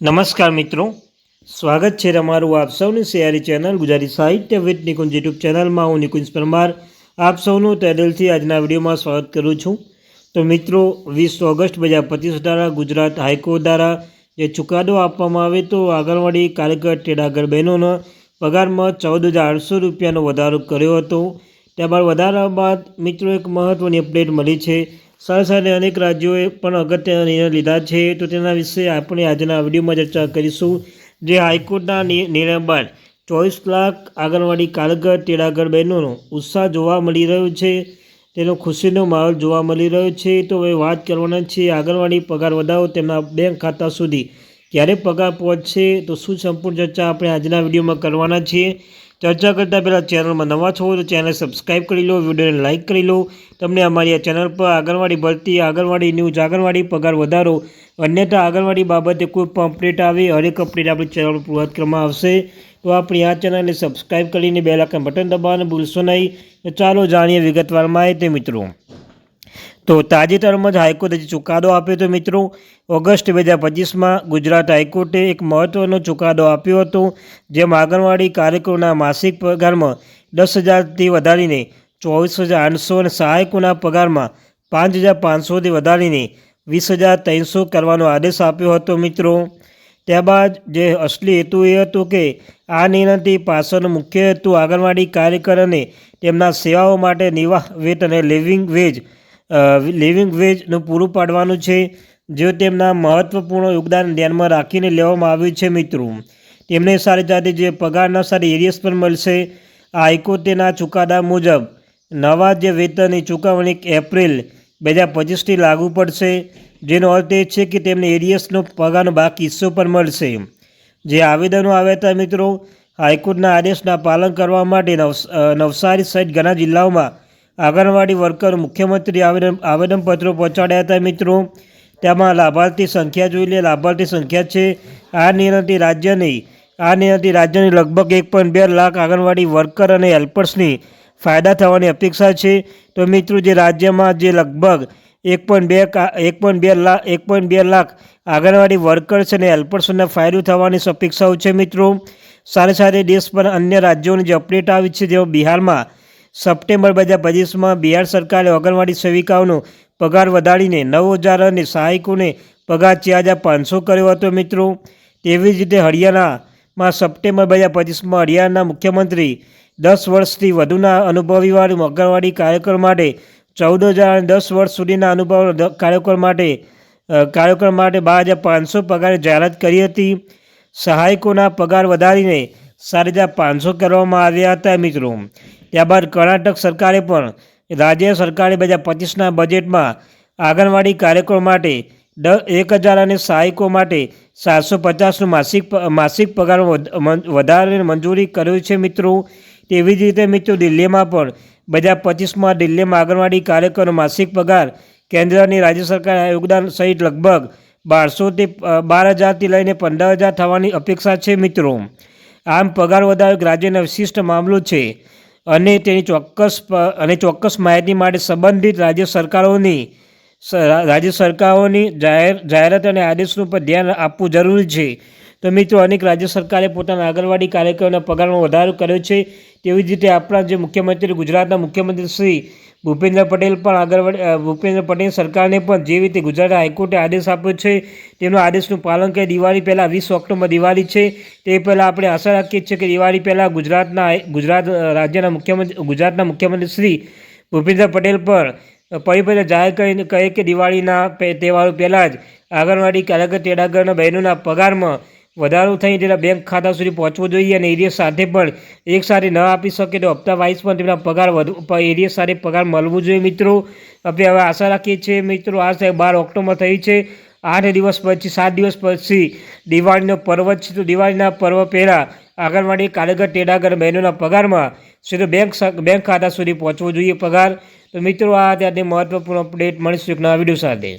નમસ્કાર મિત્રો. સ્વાગત છે તમારું આપ સૌની સિયારી ચેનલ ગુજરાતી સાહિત્ય વિથ નિકુંજ યુટ્યુબ ચેનલમાં હું નિકુંજ પરમાર. આપ સૌનું તેદલથી આજના વિડીયોમાં સ્વાગત કરું છું. તો મિત્રો, વીસ ઓગસ્ટ બે હજાર પચીસ દ્વારા ગુજરાત હાઈકોર્ટ દ્વારા જે ચુકાદો આપવામાં આવે તો આંગણવાડી કાર્યકર ટેડાગર બહેનોનો પગારમાં ચૌદ હજાર આઠસો રૂપિયાનો વધારો કર્યો હતો. ત્યારબાદ વધારા બાદ મિત્રો એક મહત્ત્વની અપડેટ મળી છે. સાથે અનેક રાજ્યોએ પણ અગત્યના નિર્ણય લીધા છે. તો તેના વિશે આપણે આજના વિડીયોમાં ચર્ચા કરીશું. જે હાઈકોર્ટના નિર્ણય બાદ ચોવીસ લાખ આંગણવાડી કારગર, તેડાગર બહેનોનો ઉત્સાહ જોવા મળી રહ્યો છે. તેનો ખુશીનો માહોલ જોવા મળી રહ્યો છે. તો હવે વાત કરવાના છે આંગણવાડી પગાર વધારો તેમના બેંક ખાતા સુધી ક્યારે પગાર પહોંચશે? તો શું સંપૂર્ણ ચર્ચા આપણે આજના વિડીયોમાં કરવાના છીએ? ચર્ચા કરતાં પહેલાં ચેનલમાં નવા છો તો ચેનલ સબસ્ક્રાઈબ કરી લો, વિડીયોને લાઇક કરી લો. તમને અમારી આ ચેનલ પર આંગણવાડી ભરતી, આંગણવાડી ન્યૂઝ આંગણવાડી પગાર વધારો, અન્યથા આંગણવાડી બાબતે કોઈ પણ અપડેટ આવે, હરેક અપડેટ આપણી ચેનલ પર કરવામાં આવશે. તો આપણી આ ચેનલને સબસ્ક્રાઈબ કરીને બે લાખ બટન દબાવવાનું ભૂલશો નહીં. તો ચાલો જાણીએ વિગતવાર માહિતી મિત્રો. તો તાજેતરમાં જ હાઈકોર્ટે જે ચુકાદો આપ્યો હતો મિત્રો, ઓગસ્ટ બે હજાર પચીસમાં ગુજરાત હાઈકોર્ટે એક મહત્ત્વનો ચુકાદો આપ્યો હતો, જેમાં આંગણવાડી કાર્યકરોના માસિક પગારમાં દસ હજારથી વધારીને ચોવીસ હજાર આઠસો અને સહાયકોના પગારમાં પાંચ હજાર પાંચસોથી વધારીને વીસ હજાર ત્રણસો કરવાનો આદેશ આપ્યો હતો મિત્રો. ત્યારબાદ જે અસલી હેતુ એ હતો કે આ નિર્ણયથી પાછળનો મુખ્ય હેતુ આંગણવાડી કાર્યકર અને તેમના સેવાઓ માટે નિવાહ વેતન અને લિવિંગ વેજ લિવિંગ વેજનું પૂરું પાડવાનું છે, જે તેમના મહત્ત્વપૂર્ણ યોગદાન ધ્યાનમાં રાખીને લેવામાં આવ્યું છે, મિત્રો. તેમને સારી સાથે જે પગારના સારી એરિયસ પણ મળશે. હાઈકોર્ટના ચુકાદા મુજબ નવા જે વેતનની ચૂકવણી એપ્રિલ બે હજાર પચીસથી લાગુ પડશે, જેનો અર્થ એ છે કે તેમને એરિયસનો પગારનો બાકી હિસ્સો પણ મળશે. જે આવેદનો આવ્યા હતા, મિત્રો, હાઈકોર્ટના આદેશના પાલન કરવા માટે નવસ નવસારી સહિત ઘણા જિલ્લાઓમાં આંગણવાડી વર્કર, મુખ્યમંત્રી આવેદન, આવેદનપત્રો પહોંચાડ્યા હતા મિત્રો. તેમાં લાભાર્થી સંખ્યા જોઈ લે, લાભાર્થી સંખ્યા છે. આ નિર્ણયથી રાજ્યની, આ નિર્ણયથી રાજ્યની લગભગ એક પોઈન્ટ બે લાખ આંગણવાડી વર્કર અને હેલ્પર્સની ફાયદા થવાની અપેક્ષા છે. તો મિત્રો, જે રાજ્યમાં જે લગભગ એક પોઈન્ટ બે એક પોઈન્ટ બે લાખ એક પોઈન્ટ બે લાખ આંગણવાડી વર્કર્સ અને હેલ્પર્સને ફાયદો થવાની અપેક્ષાઓ છે મિત્રો. સાથે સાથે પર અન્ય રાજ્યોની જે અપડેટ આવી છે, જેમાં બિહારમાં સપ્ટેમ્બર બે હજાર પચીસમાં બિહાર સરકારે આંગણવાડી સેવિકાઓનો પગાર વધારીને નવ હજાર અને સહાયકોને પગાર ચાર હજાર પાંચસો કર્યો હતો મિત્રો. તેવી જ રીતે હરિયાણામાં સપ્ટેમ્બર બે હજાર પચીસમાં હરિયાણાના મુખ્યમંત્રી દસ વર્ષથી વધુના અનુભવીવાળી આંગણવાડી કાર્યક્રમ માટે ચૌદ હજાર અને દસ વર્ષ સુધીના અનુભવ કાર્યક્રમ માટે કાર્યક્રમ માટે બાર હજાર પાંચસો પગારની જાહેરાત કરી હતી. સહાયકોના પગાર વધારીને સાત હજાર પાંચસો કરવામાં આવ્યા હતા મિત્રો. ત્યારબાદ કર્ણાટક સરકારે પણ રાજ્ય સરકારે બે હજાર પચીસના બજેટમાં આંગણવાડી કાર્યક્રમ માટે દ એક હજાર અને સહાયકો માટે સાતસો પચાસનું માસિક માસિક પગાર વધ- મં- વધારે મંજૂરી કર્યું છે મિત્રો. તેવી જ રીતે મિત્રો દિલ્હીમાં પણ બે હજાર પચીસમાં દિલ્હીમાં આંગણવાડી કાર્યકરો માસિક પગાર કેન્દ્રની રાજ્ય સરકારના યોગદાન સહિત લગભગ બારસોથી બાર હજારથી લઈને પંદર હજાર થવાની અપેક્ષા છે મિત્રો. આમ પગાર વધારો રાજ્યનો વિશિષ્ટ મામલો છે. અને તેની ચોક્કસ અને ચોક્કસ માહિતી માટે સંબંધિત રાજ્ય સરકારોની રાજ્ય સરકારોની જાહેર, જાહેરાત અને આદેશનું પર ધ્યાન આપવું જરૂરી છે. તો મિત્રો, અનેક રાજ્ય સરકારે પોતાના આંગણવાડી કાર્યકરોના પગારમાં વધારો કર્યો છે. તેવી જ રીતે આપણા જે મુખ્યમંત્રી ગુજરાતના મુખ્યમંત્રી શ્રી ભૂપેન્દ્ર પટેલ પણ આગળ ભૂપેન્દ્ર પટેલ સરકારને પણ જેવી રીતે ગુજરાત હાઈકોર્ટે આદેશ આપ્યો છે, તેનો આદેશનું પાલન કરી. દિવાળી પહેલાં વીસ ઓક્ટોબર દિવાળી છે, તે પહેલાં આપણે આશા રાખીએ છીએ કે દિવાળી પહેલાં ગુજરાતના ગુજરાત રાજ્યના મુખ્યમંત્રી, ગુજરાતના મુખ્યમંત્રી શ્રી ભૂપેન્દ્ર પટેલ પર પરિપત્ર જાહેર કરીને કહે કે દિવાળીના તહેવારો પહેલાં જ આંગણવાડી કાર્યકર, તેડાગરના બહેનોના પગારમાં વધારો થઈ તેના બેંક ખાતા સુધી પહોંચવો જોઈએ અને એરિયા સાથે પણ એક સાથે ન આપી શકે તો હપ્તા વાઇઝ પણ તેમના પગાર વધુ એરિયા સાથે પગાર મળવું જોઈએ મિત્રો. આપણે હવે આશા રાખીએ છીએ મિત્રો, આ સાહેબ બાર ઓક્ટોબર થઈ છે. આઠ દિવસ પછી, સાત દિવસ પછી દિવાળીનો પર્વ છે. તો દિવાળીના પર્વ પહેલાં આંગણવાડી કાર્યકર તેડાગર બહેનોના પગારમાં સીધો બેંક બેંક ખાતા સુધી પહોંચવો જોઈએ પગાર. તો મિત્રો, આ ત્યાંની મહત્વપૂર્ણ અપડેટ મળીશું એક નવા વીડિયો સાથે.